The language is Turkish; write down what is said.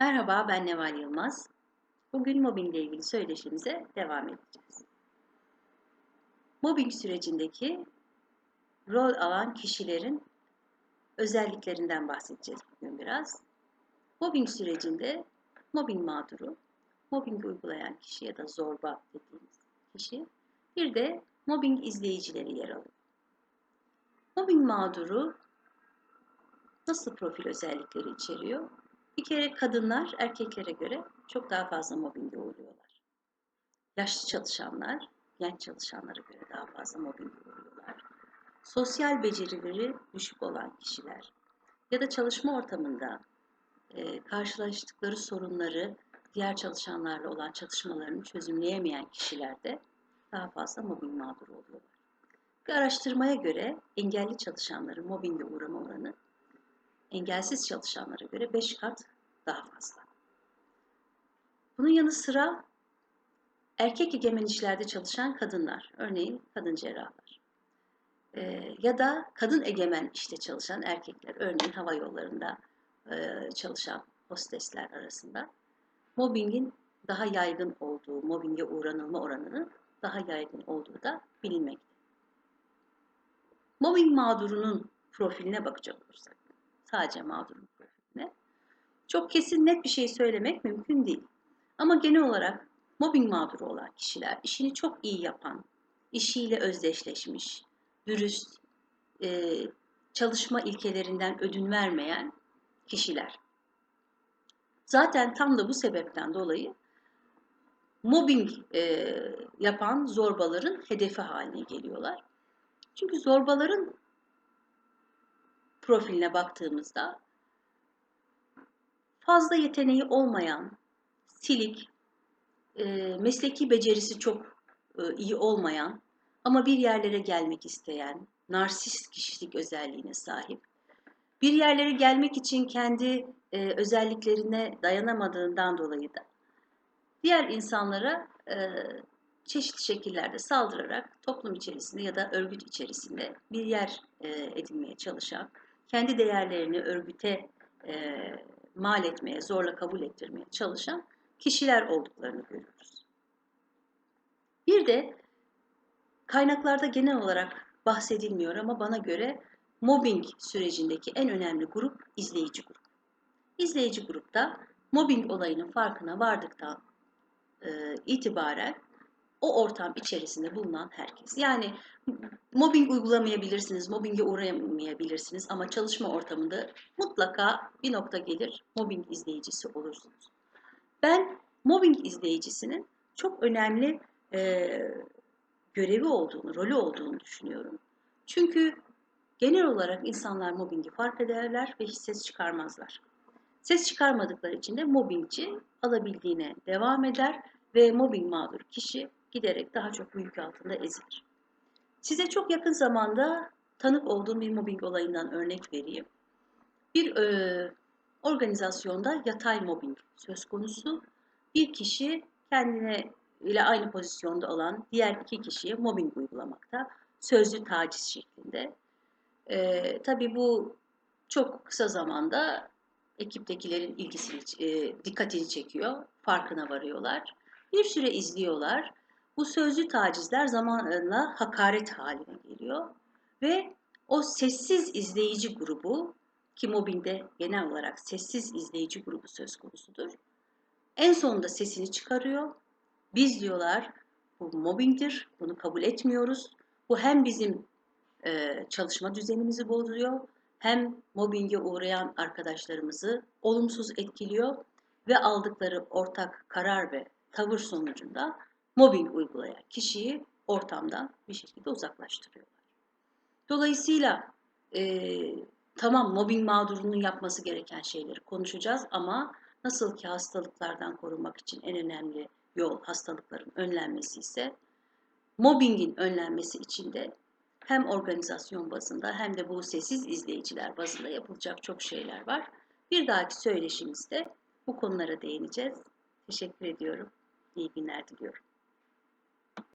Merhaba, ben Neval Yılmaz. Bugün mobbingle ilgili söyleşimize devam edeceğiz. Mobbing sürecindeki rol alan kişilerin özelliklerinden bahsedeceğiz bugün biraz. Mobbing sürecinde mobbing mağduru, mobbing uygulayan kişi ya da zorba dediğimiz kişi, bir de mobbing izleyicileri yer alıyor. Mobbing mağduru nasıl profil özellikleri içeriyor? Bir kere kadınlar erkeklere göre çok daha fazla mobbinge uğruyorlar. Yaşlı çalışanlar genç çalışanlara göre daha fazla mobbinge uğruyorlar. Sosyal becerileri düşük olan kişiler ya da çalışma ortamında e, karşılaştıkları sorunları diğer çalışanlarla olan çatışmalarını çözümleyemeyen kişilerde daha fazla mobbing mağduru oluyorlar. Bir araştırmaya göre engelli çalışanların mobbinge uğrama oranı engelsiz çalışanlara göre 5 kat daha fazla. Bunun yanı sıra erkek egemen işlerde çalışan kadınlar, örneğin kadın cerrahlar ee, ya da kadın egemen işte çalışan erkekler, örneğin hava yollarında e, çalışan hostesler arasında mobbingin daha yaygın olduğu, mobbinge uğranılma oranının daha yaygın olduğu da bilinmekte. Mobbing mağdurunun profiline bakacak olursak, sadece mağdurun profiline, çok kesin net bir şey söylemek mümkün değil. Ama genel olarak mobbing mağduru olan kişiler, işini çok iyi yapan, işiyle özdeşleşmiş, dürüst, e, çalışma ilkelerinden ödün vermeyen kişiler. Zaten tam da bu sebepten dolayı mobbing e, yapan zorbaların hedefi haline geliyorlar. Çünkü zorbaların profiline baktığımızda fazla yeteneği olmayan, silik, e, mesleki becerisi çok e, iyi olmayan ama bir yerlere gelmek isteyen, narsist kişilik özelliğine sahip, bir yerlere gelmek için kendi e, özelliklerine dayanamadığından dolayı da diğer insanlara çeşitli şekillerde saldırarak toplum içerisinde ya da örgüt içerisinde bir yer edinmeye çalışan, kendi değerlerini örgüte e, mal etmeye, zorla kabul ettirmeye çalışan kişiler olduklarını görüyoruz. Bir de kaynaklarda genel olarak bahsedilmiyor ama bana göre mobbing sürecindeki en önemli grup izleyici grup. İzleyici grupta mobbing olayının farkına vardıktan e, itibaren o ortam içerisinde bulunan herkes. Yani mobbing uygulamayabilirsiniz, mobbinge uğrayamayabilirsiniz ama çalışma ortamında mutlaka bir nokta gelir, mobbing izleyicisi olursunuz. Ben mobbing izleyicisinin çok önemli e, görevi olduğunu, rolü olduğunu düşünüyorum. Çünkü genel olarak insanlar mobbingi fark ederler ve hiç ses çıkarmazlar. Ses çıkarmadıkları için de mobbingci alabildiğine devam eder ve mobbing mağdur kişi giderek daha çok yük altında ezilir. Size çok yakın zamanda tanık olduğum bir mobbing olayından örnek vereyim. Bir e, organizasyonda yatay mobbing söz konusu. Bir kişi kendine ile aynı pozisyonda olan diğer iki kişiye mobbing uygulamakta. Sözlü taciz şeklinde. E, tabii bu çok kısa zamanda ekiptekilerin ilgisini, e, dikkatini çekiyor. Farkına varıyorlar. Bir süre izliyorlar. Bu sözlü tacizler zamanla hakaret haline geliyor ve o sessiz izleyici grubu ki mobbingde genel olarak sessiz izleyici grubu söz konusudur. En sonunda sesini çıkarıyor. Biz diyorlar bu mobbingdir, bunu kabul etmiyoruz. Bu hem bizim e, çalışma düzenimizi bozuyor, hem mobbinge uğrayan arkadaşlarımızı olumsuz etkiliyor ve aldıkları ortak karar ve tavır sonucunda mobbing uygulayan kişiyi ortamdan bir şekilde uzaklaştırıyorlar. Dolayısıyla e, tamam mobbing mağdurunun yapması gereken şeyleri konuşacağız ama nasıl ki hastalıklardan korunmak için en önemli yol hastalıkların önlenmesi ise mobbingin önlenmesi için de hem organizasyon bazında hem de bu sessiz izleyiciler bazında yapılacak çok şeyler var. Bir dahaki söyleşimizde bu konulara değineceğiz. Teşekkür ediyorum. İyi günler diliyorum.